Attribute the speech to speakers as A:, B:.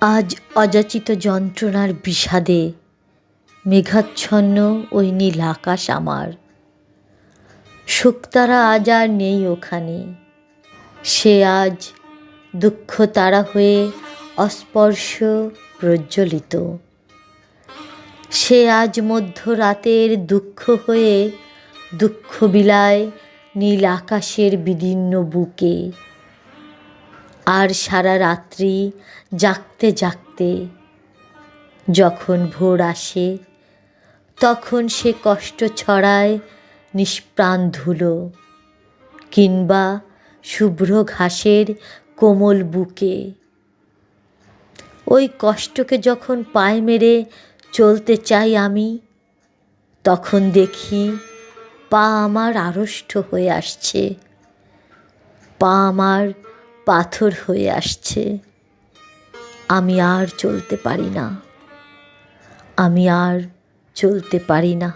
A: আজ অযাচিত যন্ত্রণার বিষাদে মেঘাচ্ছন্ন ওই নীল আকাশ আমার। শুকতারা আজ আর নেই ওখানে। সে আজ দুঃখ তারা হয়ে অস্পর্শ প্রজ্বলিত। সে আজ মধ্যরাতের দুঃখ হয়ে দুঃখ বিলায় নীল আকাশের বিদীর্ণ বুকে। আর সারা রাত্রি জাগতে জাগতে যখন ভোর আসে, তখন সে কষ্ট ছড়ায় নিষ্প্রাণ ধুলো কিংবা শুভ্র ঘাসের কোমল বুকে। ওই কষ্টকে যখন পায়ে মেরে চলতে চাই আমি, তখন দেখি পা আমার আড়ষ্ট হয়ে আসছে। পা আমার পাথর হয়ে আসছে। আমি আর চলতে পারি না। আমি আর চলতে পারি না।